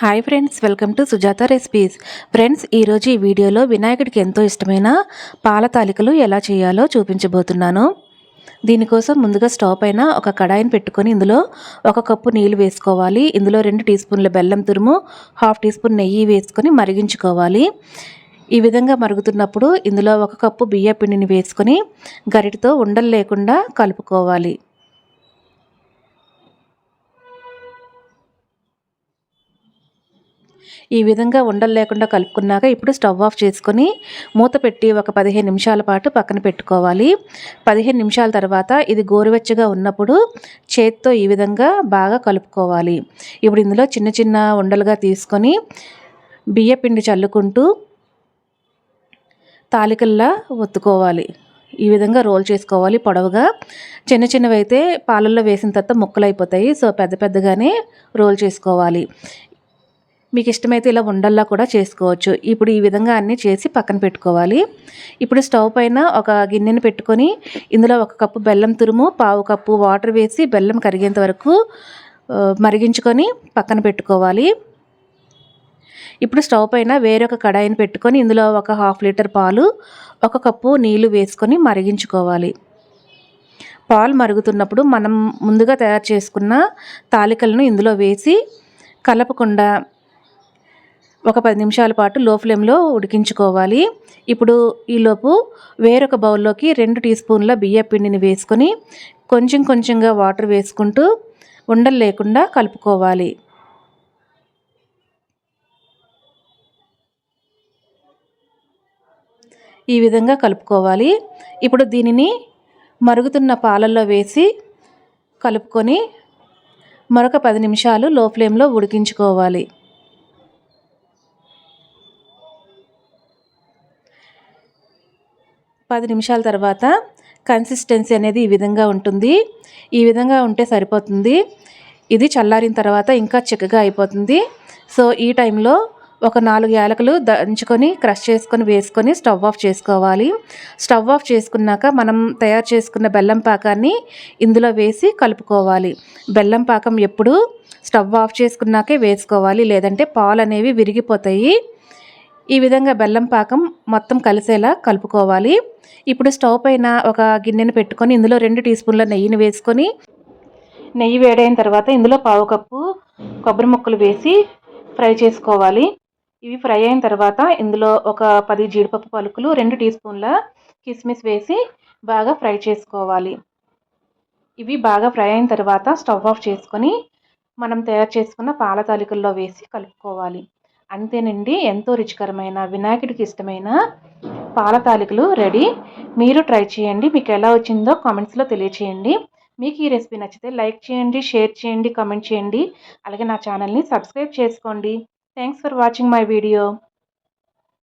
Hi friends welcome to Sujatha recipes friends ఈరోజు ఈ వీడియోలో వినాయకుడికి ఎంతో ఇష్టమైన పాల తాలికలు ఎలా చేయాలో చూపించబోతున్నాను. దీనికోసం ముందుగా స్టవ్ పైన ఒక కడాయిని పెట్టుకొని ఇందులో ఒక కప్పు నీళ్ళు వేసుకోవాలి. ఇందులో రెండు టీ స్పూన్ల బెల్లం తురుము హాఫ్ టీ స్పూన్ నెయ్యి వేసుకొని మరిగించుకోవాలి. ఈ విధంగా మరుగుతున్నప్పుడు ఇందులో ఒక కప్పు బియ్య పిండిని వేసుకొని గరిటితో ఉండలు లేకుండా కలుపుకోవాలి. ఈ విధంగా ఉండలు లేకుండా కలుపుకున్నాక ఇప్పుడు స్టవ్ ఆఫ్ చేసుకొని మూత పెట్టి ఒక పదిహేను నిమిషాల పాటు పక్కన పెట్టుకోవాలి. పదిహేను నిమిషాల తర్వాత ఇది గోరువెచ్చగా ఉన్నప్పుడు చేత్తో ఈ విధంగా బాగా కలుపుకోవాలి. ఇప్పుడు ఇందులో చిన్న చిన్న ఉండలుగా తీసుకొని బియ్యపిండి చల్లుకుంటూ తాలికల్లా ఒత్తుకోవాలి. ఈ విధంగా రోల్ చేసుకోవాలి పొడవుగా. చిన్న చిన్నవి అయితే పాలల్లో వేసిన తర్వాత ముక్కలు అయిపోతాయి సో పెద్ద పెద్దగానే రోల్ చేసుకోవాలి. మీకు ఇష్టమైతే ఇలా ఉండల్లా కూడా చేసుకోవచ్చు. ఇప్పుడు ఈ విధంగా అన్నీ చేసి పక్కన పెట్టుకోవాలి. ఇప్పుడు స్టవ్ పైన ఒక గిన్నెని పెట్టుకొని ఇందులో ఒక కప్పు బెల్లం తురుము పావు కప్పు వాటర్ వేసి బెల్లం కరిగేంత వరకు మరిగించుకొని పక్కన పెట్టుకోవాలి. ఇప్పుడు స్టవ్ పైన వేరొక కడాయిని పెట్టుకొని ఇందులో ఒక హాఫ్ లీటర్ పాలు ఒక కప్పు నీళ్ళు వేసుకొని మరిగించుకోవాలి. పాలు మరుగుతున్నప్పుడు మనం ముందుగా తయారు చేసుకున్న తాలికలను ఇందులో వేసి కలపకుండా ఒక పది నిమిషాల పాటు లో ఫ్లేమ్లో ఉడికించుకోవాలి. ఇప్పుడు ఈలోపు వేరొక బౌల్లోకి రెండు టీ స్పూన్ల బియ్య పిండిని వేసుకొని కొంచెం కొంచెంగా వాటర్ వేసుకుంటూ ఉండలు లేకుండా కలుపుకోవాలి. ఈ విధంగా కలుపుకోవాలి. ఇప్పుడు దీనిని మరుగుతున్న పాలల్లో వేసి కలుపుకొని మరొక పది నిమిషాలు లో ఫ్లేమ్లో ఉడికించుకోవాలి. పది నిమిషాల తర్వాత కన్సిస్టెన్సీ అనేది ఈ విధంగా ఉంటుంది. ఈ విధంగా ఉంటే సరిపోతుంది. ఇది చల్లారిన తర్వాత ఇంకా చిక్కగా అయిపోతుంది. సో ఈ టైంలో ఒక నాలుగు యాలకులు దంచుకొని క్రష్ చేసుకొని వేసుకొని స్టవ్ ఆఫ్ చేసుకోవాలి. స్టవ్ ఆఫ్ చేసుకున్నాక మనం తయారు చేసుకున్న బెల్లం పాకాన్ని ఇందులో వేసి కలుపుకోవాలి. బెల్లం పాకం ఎప్పుడు స్టవ్ ఆఫ్ చేసుకున్నాకే వేసుకోవాలి. లేదంటే పాలు అనేవి విరిగిపోతాయి. ఈ విధంగా బెల్లం పాకం మొత్తం కలిసేలా కలుపుకోవాలి. ఇప్పుడు స్టవ్ పైన ఒక గిన్నెను పెట్టుకొని ఇందులో రెండు టీ స్పూన్ల నెయ్యిని వేసుకొని నెయ్యి వేడైన తర్వాత ఇందులో పావు కప్పు కొబ్బరి ముక్కలు వేసి ఫ్రై చేసుకోవాలి. ఇవి ఫ్రై అయిన తర్వాత ఇందులో ఒక పది జీడిపప్పు పలుకులు రెండు టీ స్పూన్ల కిస్మిస్ వేసి బాగా ఫ్రై చేసుకోవాలి. ఇవి బాగా ఫ్రై అయిన తర్వాత స్టవ్ ఆఫ్ చేసుకొని మనం తయారు చేసుకున్న పాల తాలికల్లో వేసి కలుపుకోవాలి. అంతేనండి ఎంతో రుచికరమైన వినాయకుడికి ఇష్టమైన పాల తాలికలు రెడీ. మీరు ట్రై చేయండి మీకు ఎలా వచ్చిందో కామెంట్స్లో తెలియచేయండి. మీకు ఈ రెసిపీ నచ్చితే లైక్ చేయండి షేర్ చేయండి కామెంట్ చేయండి. అలాగే నా ఛానల్ని సబ్స్క్రైబ్ చేసుకోండి. Thanks for watching my video.